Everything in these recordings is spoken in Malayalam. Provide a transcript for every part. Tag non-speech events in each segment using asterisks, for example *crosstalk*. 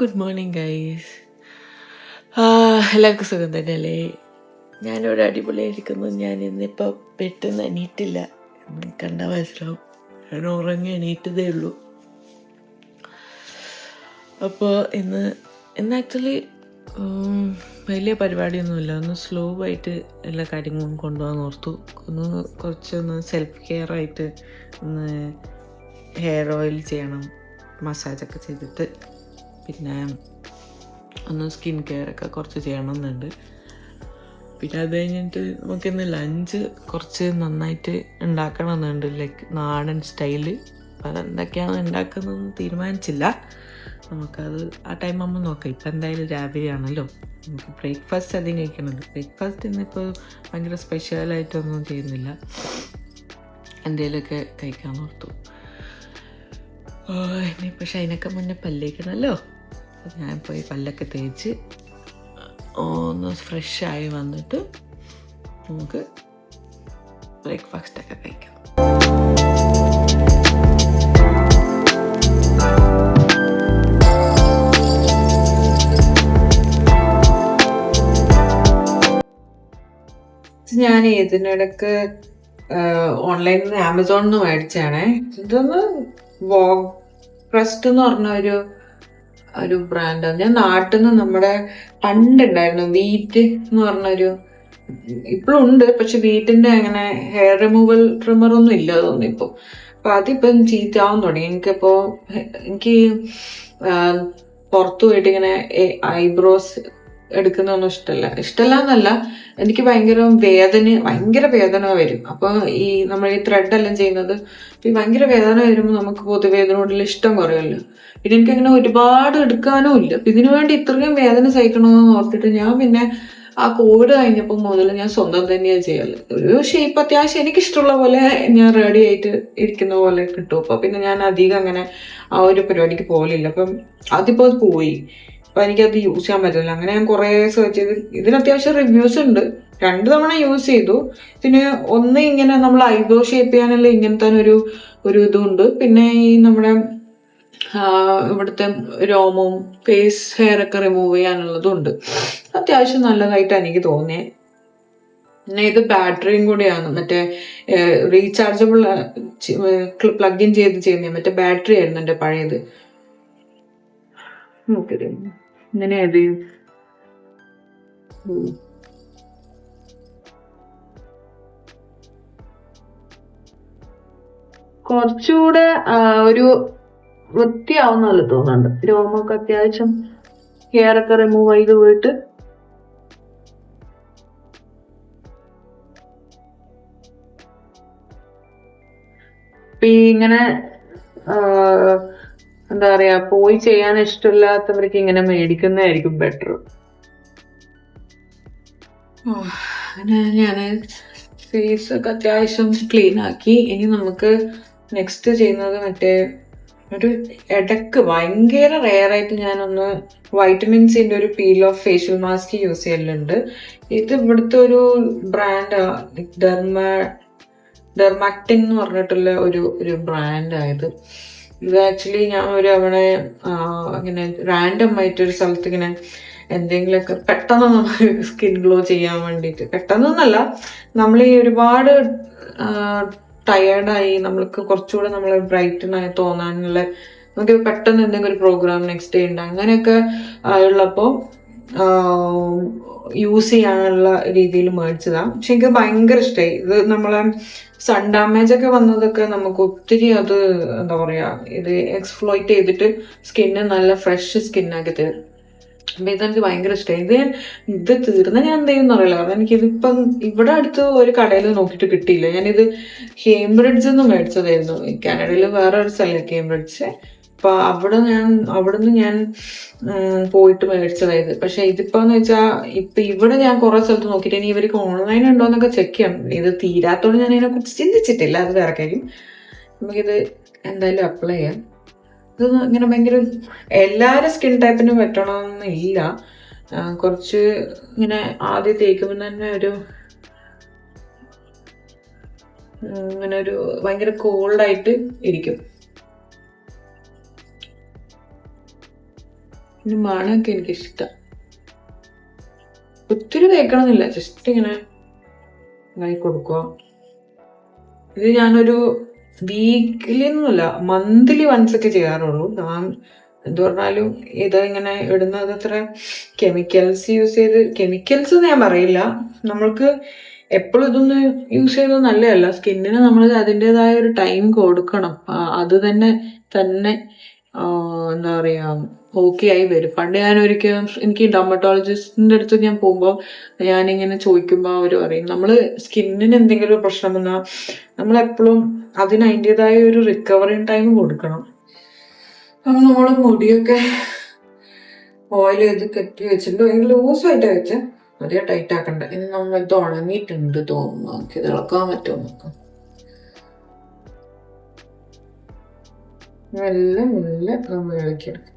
ഗുഡ് മോർണിംഗ് ഗൈസ് എല്ലാവർക്കും സുഖം തന്നെയല്ലേ? ഞാനിവിടെ അടിപൊളിയായിരിക്കുന്നു. ഞാൻ ഇന്നിപ്പോൾ പെട്ടെന്ന് എണീറ്റില്ല. കണ്ട മനസ്സിലാവും ഞാൻ ഉറങ്ങി എണീറ്റതേ ഉള്ളൂ. അപ്പോൾ ഇന്ന് ഇന്ന് ആക്ച്വലി വലിയ പരിപാടിയൊന്നുമില്ല. ഒന്ന് സ്ലോ ആയിട്ട് എല്ലാ കാര്യങ്ങളും കൊണ്ടുപോകാൻ ഓർത്തു. ഒന്ന് കുറച്ചൊന്ന് സെൽഫ് കെയർ ആയിട്ട് ഒന്ന് ഹെയർ ഓയിൽ ചെയ്യണം. മസാജൊക്കെ ചെയ്തിട്ട്. പിന്നെ ഒന്ന് സ്കിൻ കെയർ ഒക്കെ കുറച്ച് ചെയ്യണമെന്നുണ്ട്. പിന്നെ അത് കഴിഞ്ഞിട്ട് നമുക്കിന്ന് ലഞ്ച് കുറച്ച് നന്നായിട്ട് ഉണ്ടാക്കണമെന്നുണ്ട്. ലൈക്ക് നാടൻ സ്റ്റൈൽ അപ്പം അതെന്തൊക്കെയാണ് ഉണ്ടാക്കുന്നതെന്ന് തീരുമാനിച്ചില്ല. നമുക്കത് ആ ടൈം ആകുമ്പോൾ നോക്കാം. ഇപ്പം എന്തായാലും രാവിലെയാണല്ലോ നമുക്ക് ബ്രേക്ക്ഫാസ്റ്റ് അധികം കഴിക്കണത് ബ്രേക്ക്ഫാസ്റ്റ് ഇന്നിപ്പോൾ ഭയങ്കര സ്പെഷ്യലായിട്ടൊന്നും ചെയ്യുന്നില്ല. എന്തെങ്കിലുമൊക്കെ കഴിക്കാൻ ഓർത്തു. ഇനിയിപ്പോൾ ഷൈനൊക്കെ മുന്നേ പല്ലേക്കണമല്ലോ അപ്പോൾ ഞാൻ പോയി പല്ലൊക്കെ തേച്ച് ഒന്ന് ഫ്രഷായി വന്നിട്ട് നമുക്ക് ബ്രേക്ക്ഫാസ്റ്റൊക്കെ കഴിക്കാം. ഞാൻ ഇതിനിടക്ക് ഓൺലൈനിൽ നിന്ന് ആമസോണിൽ നിന്ന് മേടിച്ചാണേ ഇതൊന്ന് വോഗ് ക്രസ്റ്റ് എന്ന് പറഞ്ഞ ഒരു ഒരു ബ്രാൻഡാണ് ഞാൻ നാട്ടിൽ നിന്ന് നമ്മുടെ പണ്ടുണ്ടായിരുന്നു വീറ്റ് എന്ന് പറഞ്ഞൊരു ഇപ്പോഴും ഉണ്ട് പക്ഷെ വീട്ടിന്റെ അങ്ങനെ ഹെയർ റിമൂവൽ ട്രിമ്മർ ഒന്നും ഇല്ല തോന്നുന്നു ഇപ്പോൾ അപ്പൊ അതിപ്പം ചീത്താവും തുടങ്ങി. എനിക്കിപ്പോ എനിക്ക് പുറത്തു പോയിട്ട് ഇങ്ങനെ ഐബ്രോസ് എടുക്കുന്നൊന്നും ഇഷ്ടമല്ല ഇഷ്ടമല്ല എന്നല്ല എനിക്ക് ഭയങ്കര വേദന ഭയങ്കര വേദന വരും. അപ്പൊ ഈ നമ്മൾ ഈ ത്രെഡ് എല്ലാം ചെയ്യുന്നത് ഭയങ്കര വേദന വരുമ്പോൾ നമുക്ക് പൊതുവേദനയോടുള്ള ഇഷ്ടം കുറയല്ലോ. പിന്നെ എനിക്ക് അങ്ങനെ ഒരുപാട് എടുക്കാനും ഇല്ല. ഇതിനു വേണ്ടി ഇത്രയും വേദന സഹിക്കണമെന്ന് ഓർത്തിട്ട് ഞാൻ പിന്നെ ആ കോവിഡ് കഴിഞ്ഞപ്പോൾ മുതൽ ഞാൻ സ്വന്തം തന്നെയാണ് ചെയ്യാറ് ഒരു ഷേപ്പ് അത്യാവശ്യം എനിക്കിഷ്ടമുള്ള പോലെ ഞാൻ റെഡി ആയിട്ട് ഇരിക്കുന്ന പോലെ കിട്ടും. അപ്പൊ പിന്നെ ഞാൻ അധികം അങ്ങനെ ആ ഒരു പരിപാടിക്ക് പോലില്ല അപ്പം അതിപ്പോൾ അത് പോയി. അപ്പൊ എനിക്കത് യൂസ് ചെയ്യാൻ പറ്റില്ല. അങ്ങനെ ഞാൻ കുറേ സെർച്ച് ചെയ്ത്. ഇതിന് അത്യാവശ്യം റിവ്യൂസ് ഉണ്ട്. രണ്ടു തവണ യൂസ് ചെയ്തു. പിന്നെ ഒന്ന് ഇങ്ങനെ നമ്മൾ ഐബ്രോ ഷേപ്പ് ചെയ്യാനുള്ള ഇങ്ങനത്തെ ഒരു ഒരു ഇതുണ്ട്. പിന്നെ ഈ നമ്മുടെ ഇവിടുത്തെ രോമവും ഫേസ് ഹെയർ ഒക്കെ റിമൂവ് ചെയ്യാനുള്ളതുണ്ട്. അത്യാവശ്യം നല്ലതായിട്ട് എനിക്ക് തോന്നിയേ. പിന്നെ ഇത് ബാറ്ററിയും കൂടിയാണ്. മറ്റേ റീചാർജബിൾ പ്ലഗ് ഇൻ ചെയ്ത് ചെയ്യുന്ന. മറ്റേ ബാറ്ററി ആയിരുന്നു എന്റെ പഴയത്. ഇങ്ങനെയത്. കുറച്ചുകൂടെ ഒരു വൃത്തിയാവുന്ന പോലെ തോന്നുന്നുണ്ട്. രോമൊക്കെ അത്യാവശ്യം ഹെയർ റിമൂവ് ചെയ്ത് പോയിട്ട് ഇങ്ങനെ എന്താ പറയാ പോയി ചെയ്യാൻ ഇഷ്ടമില്ലാത്തവർക്ക് ഇങ്ങനെ മേടിക്കുന്നതായിരിക്കും ബെറ്റർ ഞാൻ ഫേസ് ഒക്കെ അത്യാവശ്യം ക്ലീൻ ആക്കി. ഇനി നമുക്ക് നെക്സ്റ്റ് ചെയ്യുന്നത് മറ്റേ ഒരു ഇടയ്ക്ക് ഭയങ്കര റെയർ ആയിട്ട് ഞാനൊന്ന് വൈറ്റമിൻ സിന്റെ ഒരു peel off facial mask use ചെയ്യലുണ്ട്. ഇത് ഇവിടുത്തെ ഒരു ബ്രാൻഡ് ഡെർമ ഡെർമാക്ടിൻ എന്ന് പറഞ്ഞിട്ടുള്ള ഒരു ഒരു ബ്രാൻഡായത് ഇത്. ആക്ച്വലി ഞാൻ ഒരു അവിടെ ഇങ്ങനെ റാൻഡം ആയിട്ട് ഒരു സ്ഥലത്ത് ഇങ്ങനെ എന്തെങ്കിലുമൊക്കെ പെട്ടെന്ന് നമുക്ക് സ്കിൻ ഗ്ലോ ചെയ്യാൻ വേണ്ടിയിട്ട്. പെട്ടെന്നൊന്നല്ല നമ്മൾ ഈ ഒരുപാട് ടയേർഡായി നമ്മൾക്ക് കുറച്ചുകൂടെ നമ്മൾ ബ്രൈറ്റനായി തോന്നാനുള്ള നമുക്ക് പെട്ടെന്ന് എന്തെങ്കിലും ഒരു പ്രോഗ്രാം നെക്സ്റ്റ് ഡേ ഉണ്ട്. അങ്ങനെയൊക്കെ ഉള്ളപ്പോൾ യൂസ് ചെയ്യാനുള്ള രീതിയിൽ മേടിച്ചതാണ് പക്ഷെ എനിക്ക് ഭയങ്കര ഇഷ്ടമായി ഇത് നമ്മളെ സൺ ഡാമേജ് ഒക്കെ വന്നതൊക്കെ നമുക്ക് ഒത്തിരി അത് എന്താ പറയുക ഇത് എക്സ്പ്ലോയിറ്റ് ചെയ്തിട്ട് സ്കിന്ന് നല്ല ഫ്രഷ് സ്കിന്നാക്കി തരും. അപ്പൊ ഇതെനിക്ക് ഭയങ്കര ഇഷ്ടമായി ഇത് ഞാൻ ഇത് തീർന്ന ഞാൻ എന്ത് ചെയ്യുന്ന അറിയില്ല. കാരണം എനിക്കിതിപ്പം ഇവിടെ അടുത്ത് ഒരു കടയിൽ നോക്കിയിട്ട് കിട്ടിയില്ല. ഞാനിത് കേംബ്രിഡ്ജ് നിന്ന് മേടിച്ചതായിരുന്നു. കാനഡയിൽ വേറെ ഒരു സ്ഥലം കേംബ്രിഡ്ജ് അപ്പൊ അവിടെ ഞാൻ അവിടുന്ന് ഞാൻ പോയിട്ട് മേടിച്ചതായത് പക്ഷെ ഇതിപ്പോന്ന് വെച്ചാൽ ഇപ്പൊ ഇവിടെ ഞാൻ കുറെ സ്ഥലത്ത് നോക്കിയിട്ട് ഇനി ഇവർക്ക് ഓൺലൈൻ ഉണ്ടോ എന്നൊക്കെ ചെക്ക് ചെയ്യണം. ഇത് തീരാത്തോണ്ട് ഞാൻ അതിനെ കുറിച്ച് ചിന്തിച്ചിട്ടില്ല. അത് വേറെ കാര്യം. നമുക്കിത് എന്തായാലും അപ്ലൈ ചെയ്യാം. ഇങ്ങനെ ഭയങ്കര എല്ലാവരും സ്കിൻ ടൈപ്പിനും പറ്റണമെന്നില്ല കുറച്ച് ഇങ്ങനെ ആദ്യം തേക്കുമ്പോൾ തന്നെ ഒരു ഇങ്ങനെ ഒരു ഭയങ്കര കോൾഡായിട്ട് ഇരിക്കും. പിന്നെ മണമൊക്കെ എനിക്ക് ഇഷ്ടം ഒത്തിരി തേക്കണമെന്നില്ല ജസ്റ്റ് ഇങ്ങനെ ഇതായി കൊടുക്കുക ഇത് ഞാനൊരു വീക്കിലി ഒന്നുമില്ല മന്ത്ലി വൺസ് ഒക്കെ ചെയ്യാറുള്ളൂ. ഞാൻ എന്ത് പറഞ്ഞാലും ഇത് ഇങ്ങനെ ഇടുന്നത് അത്ര കെമിക്കൽസ് യൂസ് ചെയ്ത് കെമിക്കൽസ് ഞാൻ പറയില്ല. നമ്മൾക്ക് എപ്പോഴും ഇതൊന്നും യൂസ് ചെയ്യുന്നത് നല്ലതല്ല. സ്കിന്നിന് നമ്മൾ അതിന്റെതായ ഒരു ടൈം കൊടുക്കണം. അത് തന്നെ തന്നെ എന്താ പറയാ ഓക്കെ ആയി വരും. പണ്ട് ഞാൻ ഒരിക്കലും എനിക്ക് ഡർമറ്റോളജിസ്റ്റിന്റെ അടുത്ത് ഞാൻ പോകുമ്പോൾ ഞാനിങ്ങനെ ചോദിക്കുമ്പോൾ അവർ പറയും നമ്മൾ സ്കിന്നിന് എന്തെങ്കിലും പ്രശ്നം വന്നാൽ നമ്മൾ എപ്പോഴും അതിന് അതിന്റെതായ ഒരു റിക്കവറി ടൈം കൊടുക്കണം. അപ്പം നമ്മൾ മുടിയൊക്കെ ഓയിൽ ചെയ്ത് കെട്ടി വെച്ചിട്ടുണ്ട്. ഭയങ്കര ലൂസായിട്ട് വെച്ച്. അതേ ടൈറ്റ് ആക്കണ്ട. ഇനി നമ്മൾ ഇത് ഉണങ്ങിയിട്ടുണ്ട് തോന്നുന്നു. നമുക്ക് ഇത് ഇളക്കാൻ പറ്റുമോ നോക്കാം മെല്ലെ മെല്ലെ നമ്മൾ ഇളക്കിയെടുക്കും.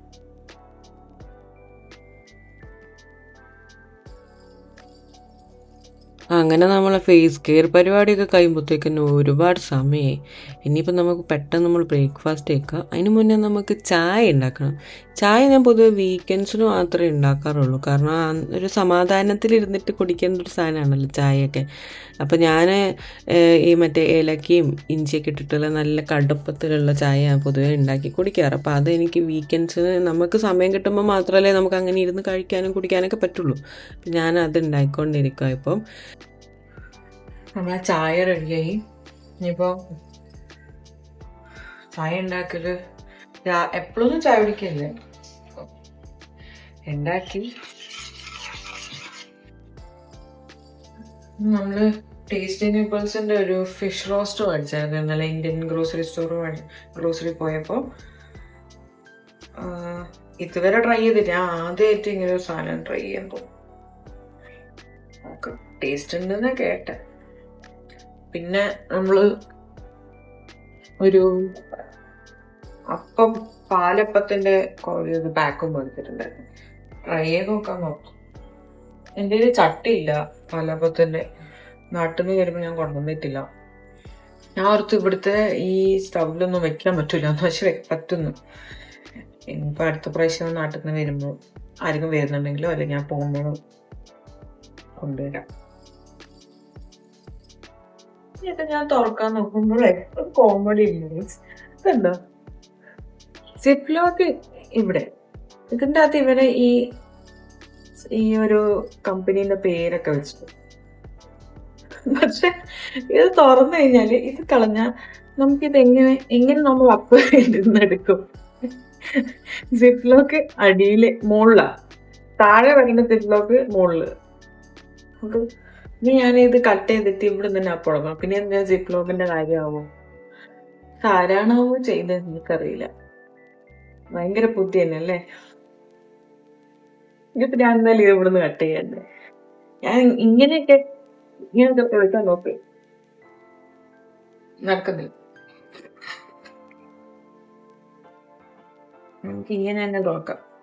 അങ്ങനെ നമ്മളെ ഫേസ് കെയർ പരിപാടിയൊക്കെ കഴിയുമ്പോഴത്തേക്കിനും ഒരുപാട് സമയമായി ഇനിയിപ്പോൾ നമുക്ക് പെട്ടെന്ന് നമ്മൾ ബ്രേക്ക്ഫാസ്റ്റ് വയ്ക്കുക അതിന് മുന്നേ നമുക്ക് ചായ ഉണ്ടാക്കണം. ചായ ഞാൻ പൊതുവെ വീക്കെൻഡ്സിന് മാത്രമേ ഉണ്ടാക്കാറുള്ളൂ. കാരണം ഒരു സമാധാനത്തിലിരുന്നിട്ട് കുടിക്കേണ്ട ഒരു സാധനമാണല്ലോ ചായയൊക്കെ. അപ്പോൾ ഞാൻ ഈ മറ്റേ ഏലക്കയും ഇഞ്ചിയൊക്കെ ഇട്ടിട്ടുള്ള നല്ല കടുപ്പത്തിലുള്ള ചായ പൊതുവേ ഉണ്ടാക്കി കുടിക്കാറ്. അപ്പോൾ അത് എനിക്ക് വീക്കെൻഡ്സിന് നമുക്ക് സമയം കിട്ടുമ്പോൾ മാത്രമല്ലേ നമുക്ക് അങ്ങനെ ഇരുന്ന് കഴിക്കാനും കുടിക്കാനൊക്കെ പറ്റുള്ളൂ. അപ്പം ഞാൻ അത് ഉണ്ടാക്കിക്കൊണ്ടിരിക്കുക ഇപ്പം. നമ്മളെ ചായ റെഡിയായി ഇനിയിപ്പോ ചായ ഉണ്ടാക്കൽ? എപ്പോഴൊന്നും ചായ കുടിക്കല്ലേ ഉണ്ടാക്കി നമ്മൾ ടേസ്റ്റി പീപ്പിൾസിന്റെ ഒരു ഫിഷ് റോസ്റ്റ് മേടിച്ചായിരുന്നു ഇന്നലെ ഇന്ത്യൻ ഗ്രോസറി സ്റ്റോർ ഗ്രോസറി പോയപ്പോൾ ഇതുവരെ ട്രൈ ചെയ്തില്ല. ആദ്യമായിട്ട് ഇങ്ങനെ ഒരു സാധനം ട്രൈ ചെയ്യാൻ പോകും. ടേസ്റ്റ് ഉണ്ടെന്ന് കേട്ടെ. പിന്നെ നമ്മൾ ഒരു അപ്പം പാലപ്പത്തിന്റെ ഒരു ബാക്കും മേടിച്ചിട്ടുണ്ടായിരുന്നു ട്രൈ ചെയ്ത് നോക്കാൻ നോക്കും. എന്റെ കയ്യിൽ ചട്ടിയില്ല പാലപ്പത്തിന്റെ. നാട്ടിൽ നിന്ന് വരുമ്പോൾ ഞാൻ കൊണ്ടുവന്നിട്ടില്ല. ഞാൻ ഓർത്ത് ഇവിടുത്തെ ഈ സ്റ്റൗവിലൊന്നും വെക്കാൻ പറ്റില്ല എന്ന് പക്ഷെ പറ്റുന്നു. ഇനിയിപ്പോൾ അടുത്ത പ്രാവശ്യം നാട്ടിൽ നിന്ന് വരുമ്പോൾ ആരെങ്കിലും വരുന്നുണ്ടെങ്കിലോ അല്ലെങ്കിൽ ഞാൻ പോകുമ്പോഴോ കൊണ്ടുവരാം. ഞാൻ തുറക്കാൻ നോക്കുമ്പോഴേ കോമഡി ഒരു കോമഡി സിപ്ലോക്ക് ഇവിടെ. ഇതിന്റെ അകത്ത് ഇവരെ ഈ ഈ ഒരു കമ്പനീന്റെ പേരൊക്കെ വെച്ചു പക്ഷെ ഇത് തുറന്നു കഴിഞ്ഞാൽ ഇത് കളഞ്ഞ നമുക്കിത് എങ്ങനെ എങ്ങനെ നമ്മൾ അപ്പ് ഇരുന്നെടുക്കും സിപ്ലോക്ക് അടിയിൽ മുകളിലാ താഴെ വരുന്ന സിപ്ലോക്ക് നമുക്ക് ഇനി ഞാൻ ഇത് കട്ട് ചെയ്തിട്ട് ഇവിടെ തന്നെ അപ്പുറക്കാം പിന്നെ എന്താ സിപ്ലോക്കിന്റെ കാര്യമാവോ? ആരാണാവോ ചെയ്തത് എനിക്കറിയില്ല. ഭയങ്കര ബുദ്ധി തന്നെ അല്ലേ? ഇങ്ങനത്തെ ഞാൻ എന്നാലും ഇത് ഇവിടുന്ന് കട്ട് ചെയ്യണ്ടേ? ഞാൻ ഇങ്ങനെയൊക്കെ ഇങ്ങനെയൊക്കെ എടുക്കാൻ നോക്കി. നടക്കുന്നില്ല. നമുക്ക് ഇങ്ങനെ തന്നെ നോക്കാം.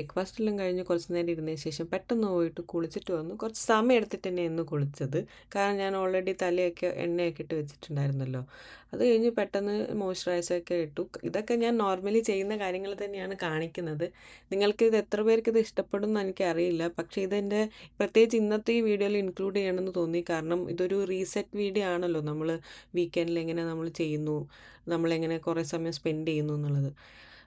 അങ്ങനെ ബ്രേക്ക്ഫാസ്റ്റ് എല്ലാം കഴിഞ്ഞ് കുറച്ച് നേരം ഇരുന്നതിന് ശേഷം പെട്ടെന്ന് പോയിട്ട് കുളിച്ചിട്ട് വന്നു. കുറച്ച് സമയം എടുത്തിട്ട് തന്നെ ഇന്ന് കുളിച്ചത്. കാരണം ഞാൻ ഓൾറെഡി തലയൊക്കെ എണ്ണയൊക്കെ ഇട്ട് വെച്ചിട്ടുണ്ടായിരുന്നല്ലോ. അത് കഴിഞ്ഞ് പെട്ടെന്ന് മോയ്സ്ചറൈസറൊക്കെ ഇട്ടു. ഇതൊക്കെ ഞാൻ നോർമലി ചെയ്യുന്ന കാര്യങ്ങൾ തന്നെയാണ് കാണിക്കുന്നത്. നിങ്ങൾക്ക് ഇത് എത്ര പേർക്ക് ഇത് ഇഷ്ടപ്പെടും എന്ന് എനിക്കറിയില്ല. പക്ഷേ ഇതെന്റെ പ്രത്യേകിച്ച് ഇന്നത്തെ ഈ വീഡിയോയിൽ ഇൻക്ലൂഡ് ചെയ്യണമെന്ന് തോന്നി. കാരണം ഇതൊരു റീസെറ്റ് വീഡിയോ ആണല്ലോ. നമ്മൾ വീക്കെൻഡിൽ എങ്ങനെ നമ്മൾ ചെയ്യുന്നു? നമ്മളെങ്ങനെ കുറേ സമയം സ്പെൻഡ് ചെയ്യുന്നു എന്നുള്ളത്.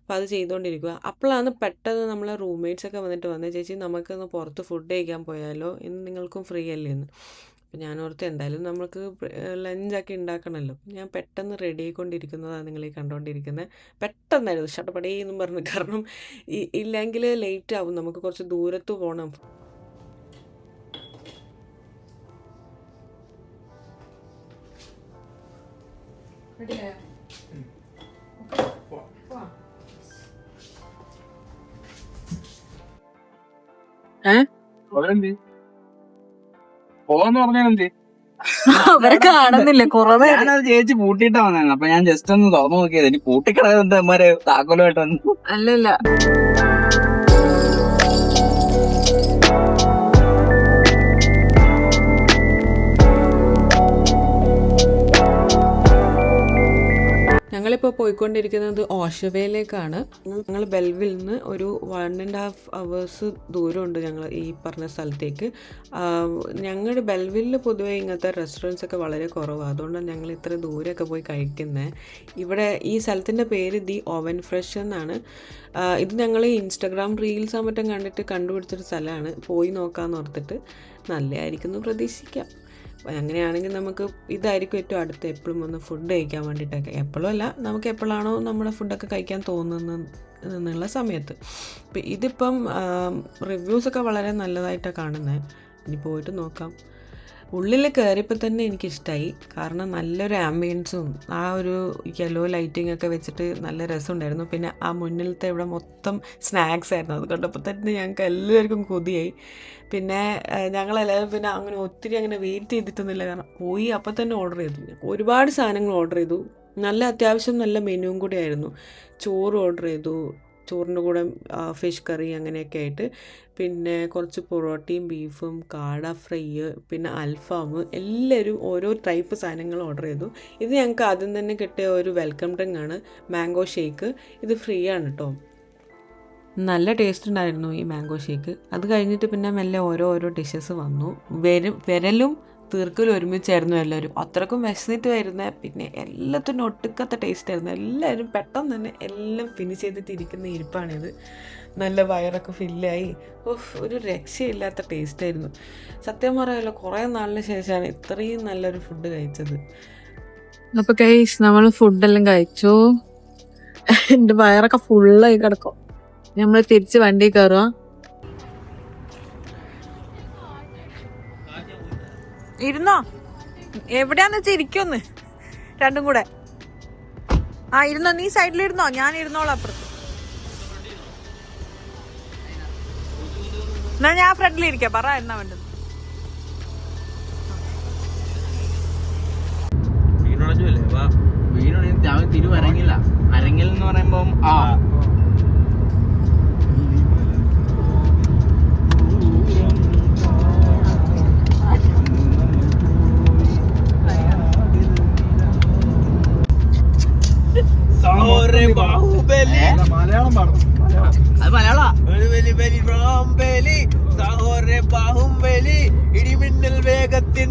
അപ്പോൾ അത് ചെയ്തുകൊണ്ടിരിക്കുക അപ്പോഴാണ് പെട്ടെന്ന് നമ്മളെ റൂംമേറ്റ്സ് ഒക്കെ വന്നിട്ട് വന്നത് ചേച്ചി നമുക്കൊന്ന് പുറത്ത് ഫുഡ് കഴിക്കാൻ പോയാലോ? ഇന്ന് നിങ്ങൾക്കും ഫ്രീ അല്ലേ എന്ന് അപ്പോൾ ഞാൻ ഓർത്ത് എന്തായാലും നമുക്ക് ലഞ്ചൊക്കെ ഉണ്ടാക്കണമല്ലോ ഞാൻ പെട്ടെന്ന് റെഡി ആയിക്കൊണ്ടിരിക്കുന്നതാണ് നിങ്ങൾ ഈ കണ്ടുകൊണ്ടിരിക്കുന്നത് പെട്ടെന്നായിരുന്നു ഷട്ടപ്പടേ എന്നും പറഞ്ഞു. *laughs* കാരണം ഇല്ലെങ്കിൽ ലേറ്റ് ആവും. നമുക്ക് കുറച്ച് ദൂരത്ത് പോകണം അവരെന്തി പോവാന്ന് പറഞ്ഞാലെന്തി? അവരെ കാണുന്നില്ല? കുറെ നേരം ഞാനത് ചേച്ചി പൂട്ടിയിട്ടാ വന്നതാണ് അപ്പൊ ഞാൻ ജസ്റ്റ് ഒന്ന് തുറന്നു നോക്കിയത്. ഇനി പൂട്ടിക്കിടക്കുന്നത് എന്താ താക്കോലുമായിട്ട് വന്നു അല്ലല്ല. ഞങ്ങളിപ്പോൾ പോയിക്കൊണ്ടിരിക്കുന്നത് ഓഷവയിലേക്കാണ്. ഞങ്ങൾ ബെൽവിൽ നിന്ന് ഒരു വൺ ആൻഡ് ഹാഫ് അവേഴ്സ് ദൂരമുണ്ട് ഞങ്ങൾ ഈ പറഞ്ഞ സ്ഥലത്തേക്ക്. ഞങ്ങളുടെ ബെൽവില്ലിൽ പൊതുവേ ഇങ്ങനത്തെ റെസ്റ്റോറന്റ്സ് ഒക്കെ വളരെ കുറവാണ് അതുകൊണ്ടാണ് ഞങ്ങൾ ഇത്ര ദൂരെയൊക്കെ പോയി കഴിക്കുന്നത് ഇവിടെ ഈ സ്ഥലത്തിന്റെ പേര് ദി ഓവൻ ഫ്രഷ് എന്നാണ്. ഇത് ഞങ്ങൾ ഇൻസ്റ്റാഗ്രാം റീൽസ് മറ്റും കണ്ടിട്ട് കണ്ടുപിടിച്ചൊരു സ്ഥലമാണ്. പോയി നോക്കാമെന്ന് ഓർത്തിട്ട് നല്ലതായിരിക്കും എന്ന് പ്രതീക്ഷിക്കാം. അങ്ങനെയാണെങ്കിൽ നമുക്ക് ഇതായിരിക്കും ഏറ്റവും അടുത്ത് എപ്പോഴും ഒന്ന് ഫുഡ് കഴിക്കാൻ വേണ്ടിയിട്ടൊക്കെ. എപ്പോഴും അല്ല നമുക്ക് എപ്പോഴാണോ നമ്മുടെ ഫുഡൊക്കെ കഴിക്കാൻ തോന്നുന്നത് എന്നുള്ള സമയത്ത്. ഇപ്പം ഇതിപ്പം റിവ്യൂസൊക്കെ വളരെ നല്ലതായിട്ടാണ് കാണുന്നത്. ഇനി പോയിട്ട് നോക്കാം. ഉള്ളിൽ കയറിയപ്പോൾ തന്നെ എനിക്കിഷ്ടമായി കാരണം നല്ലൊരു ആംബിയൻസും ആ ഒരു യെല്ലോ ലൈറ്റിംഗ് ഒക്കെ വെച്ചിട്ട് നല്ല രസമുണ്ടായിരുന്നു. പിന്നെ ആ മുന്നിലത്തെ ഇവിടെ മൊത്തം സ്നാക്സ് ആയിരുന്നു. അത് കണ്ടപ്പോൾ തന്നെ ഞങ്ങൾക്ക് എല്ലാവർക്കും കൊതിയായി. പിന്നെ ഞങ്ങളെല്ലാവരും പിന്നെ അങ്ങനെ ഒത്തിരി അങ്ങനെ വെയിറ്റ് ചെയ്തിട്ടൊന്നുമില്ല. കാരണം പോയി അപ്പം തന്നെ ഓർഡർ ചെയ്തു. ഒരുപാട് സാധനങ്ങൾ ഓർഡർ ചെയ്തു. നല്ല അത്യാവശ്യം നല്ല മെനുവും കൂടി ആയിരുന്നു. ചോറ് ഓർഡർ ചെയ്തു. ചോറിന്റെ കൂടെ ഫിഷ് കറി അങ്ങനെയൊക്കെ ആയിട്ട്. പിന്നെ കുറച്ച് പൊറോട്ടയും ബീഫും കാട ഫ്രൈ പിന്നെ അൽഫാം എല്ലാവരും ഓരോ ടൈപ്പ് സാധനങ്ങൾ ഓർഡർ ചെയ്തു. ഇത് ഞങ്ങൾക്ക് ആദ്യം തന്നെ കിട്ടിയ ഒരു വെൽക്കം ഡ്രിങ്ക് ആണ് മാംഗോ ഷേക്ക് ഇത് ഫ്രീ ആണ് കേട്ടോ നല്ല ടേസ്റ്റ് ഉണ്ടായിരുന്നു ഈ മാംഗോ ഷേക്ക് അത് കഴിഞ്ഞിട്ട് പിന്നെ മെല്ലെ ഓരോ ഓരോ ഡിഷസ് വന്നു. വരും വിരലും തീർക്കലും ഒരുമിച്ചായിരുന്നു എല്ലാവരും. അത്രക്കും വിശന്നിട്ട് വരുന്ന പിന്നെ എല്ലാത്തിനും ഒട്ടുക്കത്തെ ടേസ്റ്റ് ആയിരുന്നു. എല്ലാവരും പെട്ടെന്ന് തന്നെ എല്ലാം ഫിനിഷ് ചെയ്തിട്ട് ഇരിക്കുന്ന ഇരിപ്പാണിത്. നല്ല വയറൊക്കെ ഫില്ലായി ഓഹ് ഒരു രക്ഷയില്ലാത്ത ടേസ്റ്റ് ആയിരുന്നു. സത്യം പറയാമല്ലോ കുറേ നാളിന് ശേഷമാണ് ഇത്രയും നല്ലൊരു ഫുഡ് കഴിച്ചത്. അപ്പൊ കൈസ് നമ്മൾ ഫുഡെല്ലാം കഴിച്ചു. എന്റെ വയറൊക്കെ ഫുള്ളായി കിടക്കും. നമ്മൾ തിരിച്ച് വണ്ടി കയറുക. ഇരുന്നോ? എവിടെയാന്ന് വെച്ചാ ഇരിക്കൊന്ന്? രണ്ടും കൂടെ. ആ ഇരുന്നോ? നീ സൈഡിലിരുന്നോ? ഞാൻ ഇരുന്നോളാം അപ്പുറത്ത്. എന്നാ ഞാൻ ഫ്രണ്ടിൽ ഇരിക്ക പറ എന്നാ വേണ്ടത്? വീണുടഞ്ഞല്ലേ വീണുടഞ്ഞ തിരുവരങ്ങില്ല. അരങ്ങിൽ എന്ന് പറയുമ്പം മലയാളം നമ്മൾ അത് മലയാളം ബാഹുബലി ഇടിമിന്നൽ വേഗത്തിൻ.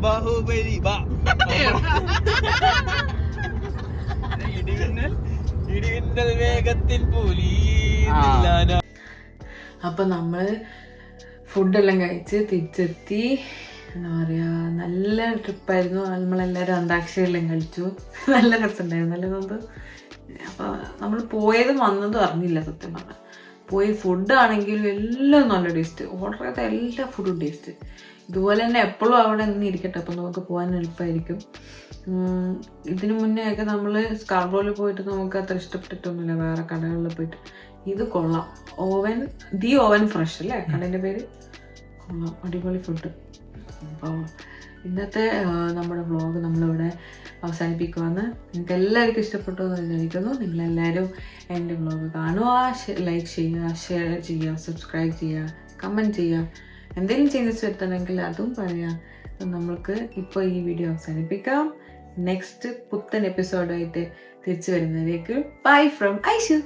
ബാഹുബലി ബാ വേഗത്തിൻ പുലി അപ്പം നമ്മൾ ഫുഡെല്ലാം കഴിച്ച് തിരിച്ചെത്തി. എന്താ പറയുക നല്ല ട്രിപ്പായിരുന്നു. നമ്മളെല്ലാവരും അന്താക്ഷരിയെല്ലാം കളിച്ചു നല്ല രസമുണ്ടായിരുന്നു നല്ല നമുക്ക് അപ്പോൾ നമ്മൾ പോയതും വന്നതും അറിഞ്ഞില്ല സത്യം പറഞ്ഞാൽ പോയി ഫുഡാണെങ്കിലും എല്ലാം നല്ല ടേസ്റ്റ് ഓർഡർ ചെയ്ത എല്ലാ ഫുഡും ടേസ്റ്റ് ഇതുപോലെ തന്നെ എപ്പോഴും അവിടെ നിന്ന് ഇരിക്കട്ടെ. അപ്പം നമുക്ക് പോകാൻ എളുപ്പമായിരിക്കും ഇതിനു മുന്നേ ഒക്കെ നമ്മൾ സ്കാർബോയിൽ പോയിട്ട് നമുക്ക് അത്ര ഇഷ്ടപ്പെട്ടിട്ടൊന്നുമില്ല. വേറെ കടകളിൽ പോയിട്ട്. ഇത് കൊള്ളാം. ഓവൻ ദി ഓവൻ ഫ്രഷ് അല്ലേ? കടന്റെ പേര്? കൊള്ളാം. അടിപൊളി ഫുഡ് അപ്പോൾ ഇന്നത്തെ നമ്മുടെ വ്ളോഗ് നമ്മളിവിടെ അവസാനിപ്പിക്കുവാന്ന് നിങ്ങൾക്ക് എല്ലാവർക്കും ഇഷ്ടപ്പെട്ടു എന്ന് വിചാരിക്കുന്നു. നിങ്ങളെല്ലാവരും എന്റെ വ്ളോഗ് കാണുക ലൈക്ക് ചെയ്യുക ഷെയർ ചെയ്യുക സബ്സ്ക്രൈബ് ചെയ്യുക കമന്റ് ചെയ്യുക. എന്തെങ്കിലും ചേഞ്ചസ് വരുത്തണമെങ്കിൽ അതും പറയാം. നമ്മൾക്ക് ഇപ്പോൾ ഈ വീഡിയോ അവസാനിപ്പിക്കാം. നെക്സ്റ്റ് പുത്തൻ എപ്പിസോഡായിട്ട് തിരിച്ചു വരുന്നതിലേക്ക്. Bye from Aishu